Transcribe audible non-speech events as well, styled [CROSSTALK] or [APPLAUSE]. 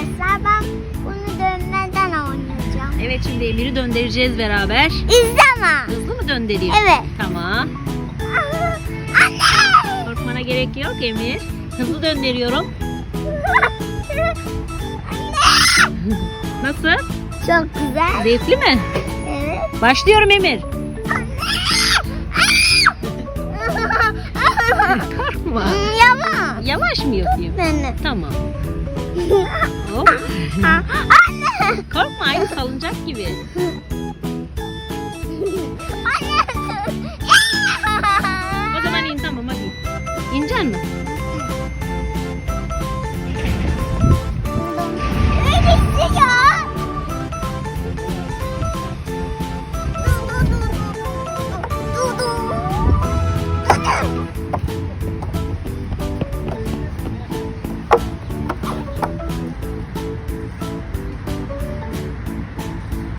Arkadaşlar ben bunu dönmeden oynayacağım. Evet şimdi Emir'i döndüreceğiz beraber. İzleme. Hızlı mı döndüreyim? Evet. Tamam. Anne. Korkmana gerek yok Emir. Hızlı döndürüyorum. Nasıl? Çok güzel. Zevkli mi? Evet. Başlıyorum Emir. [LAUGHS] Korkma. Yavaş. Yavaş mı yapayım? Beni. Tamam. Hop. Korkma aynı salıncak gibi. [LAUGHS]